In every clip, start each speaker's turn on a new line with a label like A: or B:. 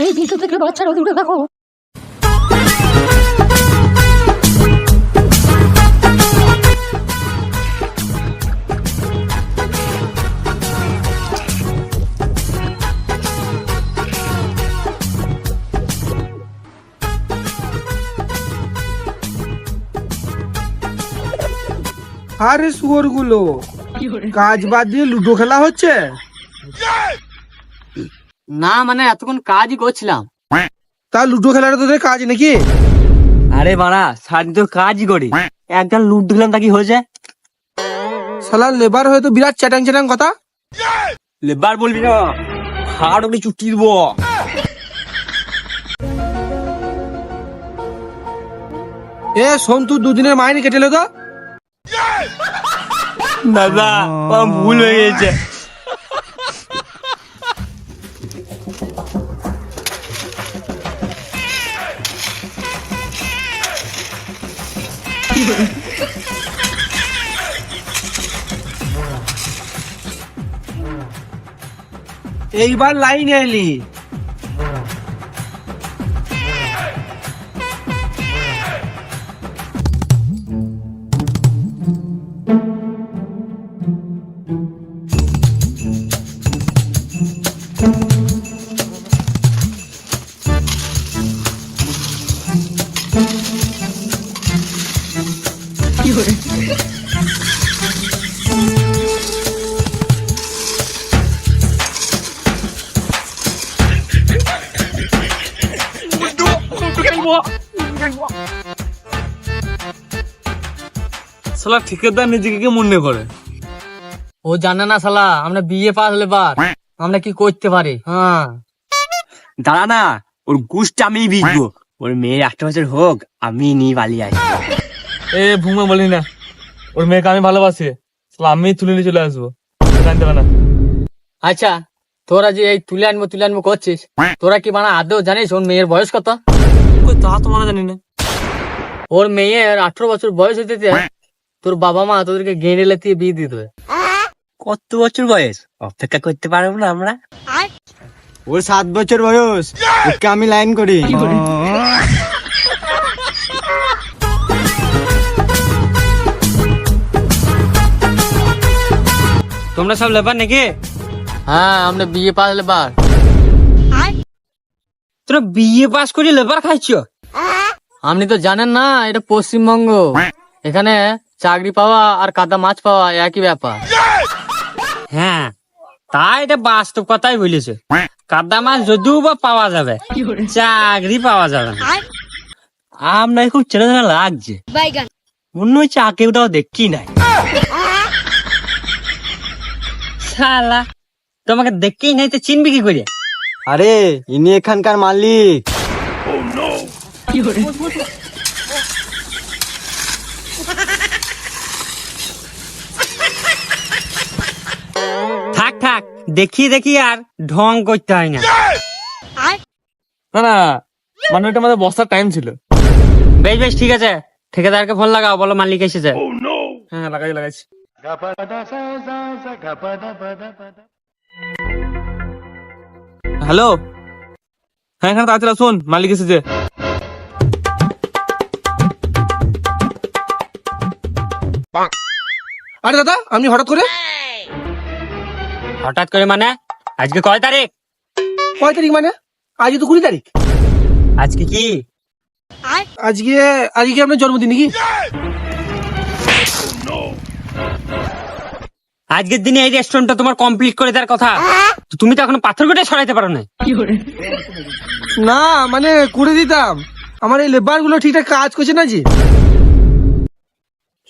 A: এই ভিডিও থেকে বাচ্চারা দূরে থাকো
B: আরে শুয়োরগুলো। কাজ বাদ দিয়ে লুডো খেলা হচ্ছে?
C: না মানে এতক্ষণ কাজই করছিলাম।
B: তা লুডো খেলাটা তোদের কাজ নাকি?
C: আরে মারা সারাদিন তো কাজই করি। একদম লুডো খেলাম তা কি হয়েছে?
B: শালা লেবার হয়তো বিরাট চ্যাটাং চ্যাটাং কথা।
C: লেবার বলবি না হাড় ওকে চুটি দিব।
B: এ সন্তু দুদিনের মাইনে কেটেলে তো?
C: দাদা আমার ভুল হয়ে গেছে
B: এইবার লাইনে এলি।
D: শালা ঠিকাদার নিজেকে কে মনে করে?
C: ও জানে না শালা আমরা বিয়ে পাস লেবার আমরা কি করতে পারি? হ্যাঁ। দাঁড়া না ওর গুষ্টা আমি বিকবো ওর মেয়ের একটা বছর হোক আমি নিয়ে পালিয়ে
D: এ ভুমা বলি না। ওর মেয়েকে আমি ভালোবাসি। শালা আমি তুলে নিয়ে চলে আসব। জানতে না।
C: আচ্ছা তোরা যে এই তুলে আনব তুলে আনব করছিস তোরা কি মানে আদৌ জানিস ওর মেয়ের বয়স কত?
D: কই তা তো মানে জানি না।
C: ওর মেয়ের আঠারো বছর বয়স হইতে তোর বাবা মা তোদেরকে গেঁড়ে লেতিয়ে বিয়ে দিয়ে দেবে।
E: কত বছর বয়স? অপেক্ষা করতে পারব না আমরা।
B: ওর সাত বছর বয়স। ওকে আমি লাইন করি।
E: তোমরা সব লেবার নাকি?
C: হ্যাঁ আমরা বিয়ে পাস লেবার।
E: তোরা বিয়ে পাস করে লেবার খাইছ?
C: আপনি তো জানেন না, এটা পশ্চিমবঙ্গ। এখানে চাকরি পাওয়া আর কাদা মাছ পাওয়া একই ব্যাপার।
E: হ্যাঁ তা এটা বাস্তব কথাই বলেছে। কাদা মাছ যদিও বা পাওয়া যাবে, চাকরি পাওয়া যাবে না। আমরা খুব চেনা চেনা লাগছে। মনে হচ্ছে আগে ওটাও দেখি নাই। শালা, তোমাকে দেখেই নাই তো চিনবি কি করে?
B: আরে ইনি এখানকার মালিক।
E: থাক থাক দেখি দেখি আর ঢং করতে হয় না।
D: না না মানে ওটা আমাদের বস্তার টাইম ছিল।
E: বেশ বেশ ঠিক আছে। ঠিকাদারকে ফোন লাগাও বলো মালিক এসেছে।
D: হ্যাঁ লাগাই লাগাইছি। হ্যালো? হ্যাঁ এখানে তাড়াতাড়ি আসুন মালিক এসেছে।
B: আরে দাদা আমি হঠাৎ করে?
E: হঠাৎ করে মানে? আজকে কয় তারিখ?
B: কয় তারিখ মানে? আজকে তো কুড়ি তারিখ।
E: আজকে কি?
B: আজকে আজকে আপনার জন্মদিন নাকি?
E: আজকের দিনে এই রেস্টুরেন্টটা তোমার কমপ্লিট করে দেওয়ার কথা। তো তুমি তো এখনও পাথর কেটে সরাইতে পারো না
B: না মানে করে দিতাম। আমার এই লেবারগুলো ঠিকঠাক কাজ করছে না জি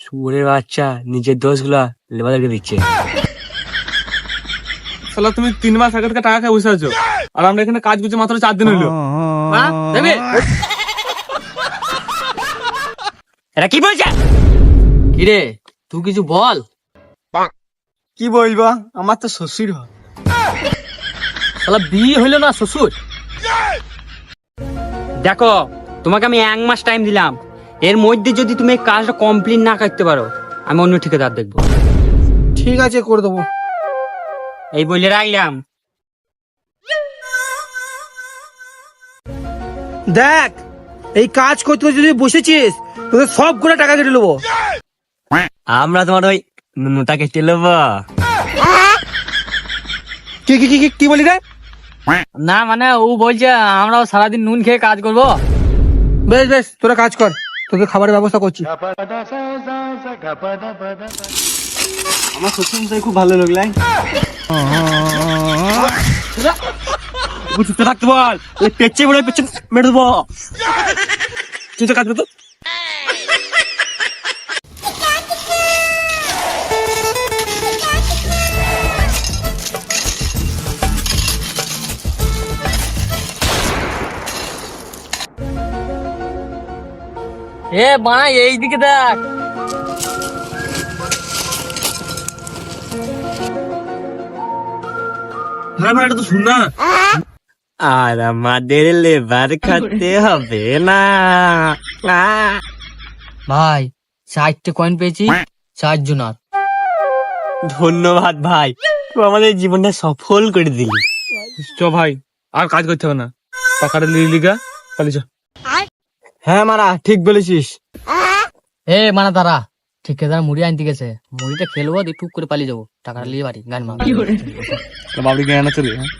E: সুরের বাচ্চা নিজের দোষগুলা লেবারকে দিচ্ছে।
D: শালা তুমি তিন মাস আগে থেকে টাকা খেয়ে বসে আছো। আর আমরা এখানে কাজ করছি মাত্র চার দিন হইল
C: হ্যাঁ দেবে?
E: এটা কি বলছে?
C: কিরে তুই কিছু বল?
B: কি বলবা? আমার তো শ্বশুর হয়।
C: শালা বিয়ে হইল না শ্বশুর?
E: দেখো তোমাকে আমি এক মাস টাইম দিলাম। এর মধ্যে যদি তুমি এই কাজটা কমপ্লিট না করতে পারো আমি অন্য ঠিকাদার দেখব।
B: ঠিক আছে করে দেবো।
E: এই বলে রাখলাম
B: দেখ এই কাজ করতে করতে যদি বসেছিস তোদের সব করে টাকা কেটে নেব।
C: আমরা তোমার ওই নুনুটা কেটে নেব
B: কি কি কি কি- কি বলি রে?
D: না মানে ও বলছে আমরা সারাদিন নুন খেয়ে কাজ করব।
B: বেশ বেশ তোরা কাজ কর। তোদের খাবারের ব্যবস্থা করছি।
C: আমার সত্যি সত্যি খুব ভালো লাগল বুঝতে থাকতে বল। পেচ্ছে বলে পেচ্ছে মেরে দেবো। তুই তো কাজ করতো
D: এ এইদিকে দেখ।
C: হ্যাঁ ভাই এটা তো শুন না আর আমাদের লেবার খাতে হবে না।
D: ভাই চারটে কয়েন পেয়েছি চার জনার
C: ধন্যবাদ ভাই। তুই আমাদের জীবনটা সফল করে দিলি।
D: চ ভাই আর কাজ করতে হবে না। টাকাটা লিয়ে লিগা পালি চ।
C: হ্যাঁ মারা ঠিক বলেছিস।
F: এ মানে তারা ঠিকাদার মুড়ি আনতে গেছে। মুড়িটা খেলব দিয়ে টুক করে পালিয়ে যাব। টাকাটা নিয়ে বাড়ি গান মার
D: বাবরি জ্ঞান চলে হ্যাঁ?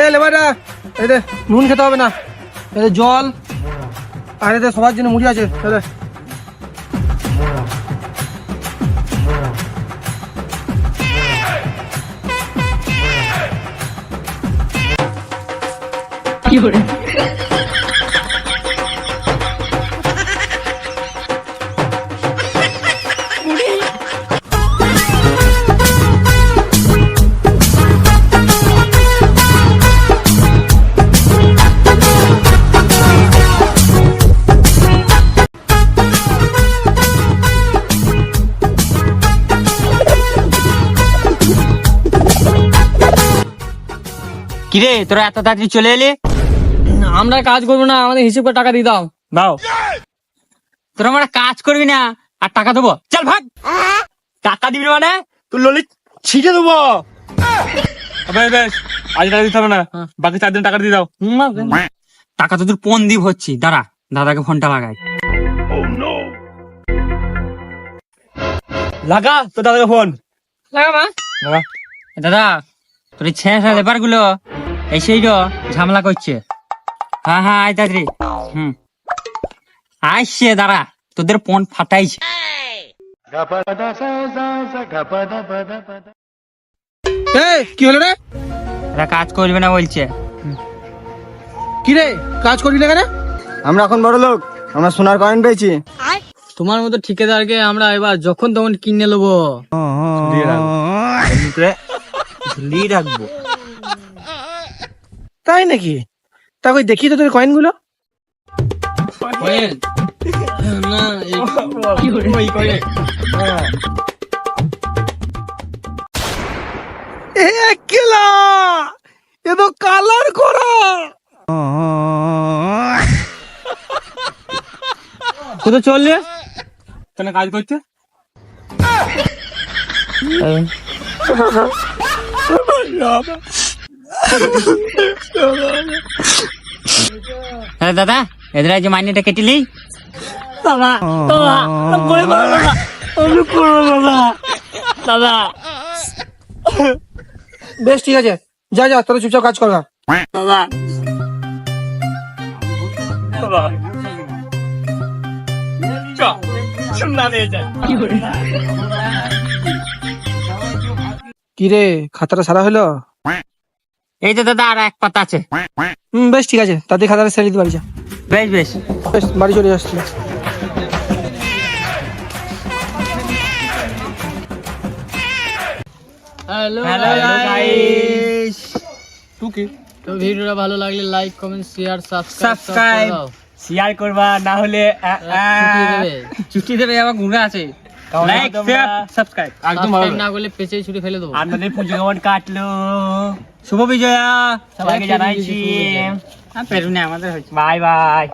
B: এ লেবারটা এই দে নুন খেতে হবে না। এই জল। আর এতে সবার জন্য মুড়ি আছে
E: কিরে। তোরা এত তাড়াতাড়ি চলে এলি?
F: আমরা কাজ করব না আমাদের হিসেব করে টাকা দিয়ে দাও।
D: দাও।
E: তোরা আমরা কাজ করবি না আর টাকা দেবো। চল ভাগ।
C: টাকা দিবি না মানে? তুই ললি ছিটে দেবো।
D: বেশ বেশ আজ টাকা দিতে হবে না। বাকি চার দিন টাকা দিয়ে দাও।
E: টাকা তো তোর পন দিব হচ্ছে দাঁড়া দাদাকে ফোনটা লাগাই।
C: লাগা তো দাদাকে ফোন।
F: লাগা
D: লাগা।
E: দাদা তোর ছেঁড়া লেবারগুলো এসেই ঝামেলা করছে। হ্যাঁ হ্যাঁ আয় তাড়াতাড়ি। হুম। আসছে দাঁড়া। তোদের পন ফাটাইছে।
B: এ কি হলো রে?
E: এরা কাজ করবে না বলছে।
B: কি রে? কাজ করবি না কেন?
C: আমরা এখন বড় লোক। আমরা সোনার কয়েন পেয়েছি।
F: তোমার মতো ঠিকাদারকে আমরা এবার যখন তখন কিনে নেব।
C: ঝুলিয়ে রাখব।
B: তাই নাকি? তা কই দেখি তো তোদের কয়েনগুলো
F: না
B: এ কেলা! এ তো কালার করা!
D: কোথায় চললে? কেন কাজ করছে
E: হ্যাঁ দাদা এদের যে মাইনেটা কেটিলি?
B: বেশ ঠিক আছে। যা যা তোরা চুপচাপ কাজ কর গা। কি রে খাতাটা সারা হলো?
E: এই তো দাদা আর এক পাতা আছে।
B: হুম বেশ ঠিক আছে। তাতে খাতাটা সেরে দিতে পারি যা।
E: বেশ বেশ।
B: বেশ বাড়ি চলে যাচ্ছি।
F: হ্যালো
D: তুই কি?
F: তো ভিডিওটা ভালো লাগলে like comment share subscribe.
E: Share করবা না হলে আ, আ,
F: দেবে।
E: আবার গুণা আছে। লাইক শেয়ার সাবস্ক্রাইব
D: একদম ভালো
F: না করলে পেঁচে ছুটে ফেলে দেবো।
C: আপনাদের পুজো কেমন কাটলো? শুভ বিজয়া। সবাইকে জানাইছি।
E: পেরুনে আমাদের হচ্ছে
C: বাই বাই